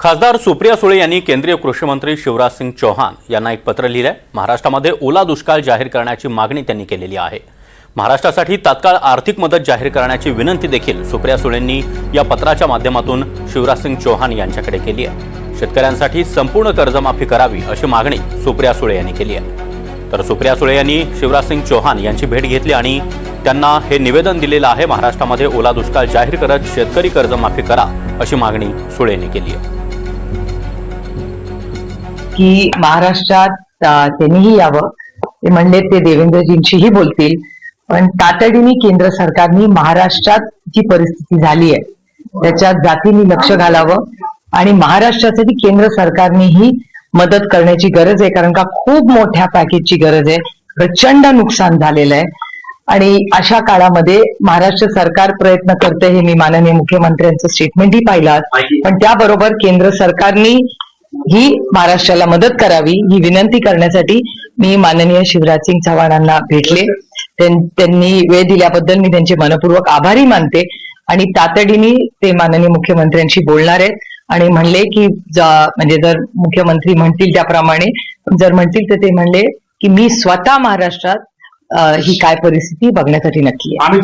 खासदार सुप्रिया सुळे यांनी केंद्रीय कृषी मंत्री शिवराज सिंग चौहान यांना एक पत्र लिहिलं आहे महाराष्ट्रामध्ये ओला दुष्काळ जाहीर करण्याची मागणी त्यांनी केलेली आहे. महाराष्ट्रासाठी तात्काळ आर्थिक मदत जाहीर करण्याची विनंती देखील सुप्रिया सुळेंनी या पत्राच्या माध्यमातून शिवराज सिंग चौहान यांच्याकडे केली आहे. शेतकऱ्यांसाठी संपूर्ण कर्जमाफी करावी अशी मागणी सुप्रिया सुळे यांनी केली आहे. तर सुप्रिया सुळे यांनी शिवराज सिंग चौहान यांची भेट घेतली आणि त्यांना हे निवेदन दिलेलं आहे महाराष्ट्रामध्ये ओला दुष्काळ जाहीर करत शेतकरी कर्जमाफी करा अशी मागणी सुळेंनी केली आहे. की महाराष्ट्रात त्यांनीही यावं. ते म्हणले ते देवेंद्रजींशीही बोलतील. पण तातडीने केंद्र सरकारने महाराष्ट्रात जी परिस्थिती झाली आहे त्याच्यात जातीने लक्ष घालावं आणि महाराष्ट्रासाठी केंद्र सरकारनेही मदत करण्याची गरज आहे कारण का खूप मोठ्या पॅकेजची गरज आहे. प्रचंड नुकसान झालेलं आहे. आणि अशा काळामध्ये महाराष्ट्र सरकार प्रयत्न करते हे मी माननीय मुख्यमंत्र्यांचं स्टेटमेंटही पाहिलं. पण त्याबरोबर केंद्र सरकारने ही महाराष्ट्राला मदत करावी ही विनंती करण्यासाठी मी माननीय शिवराज सिंग चव्हाणांना भेटले. त्यांनी वेळ दिल्याबद्दल मी त्यांचे मनपूर्वक आभारी मानते आणि तातडीने ते माननीय मुख्यमंत्र्यांशी बोलणार आहेत आणि म्हणले की म्हणजे जर मुख्यमंत्री म्हणतील त्याप्रमाणे जर म्हणतील तर ते म्हणले की मी स्वतः महाराष्ट्रात ही काय परिस्थिती बघण्यासाठी नक्की आहे.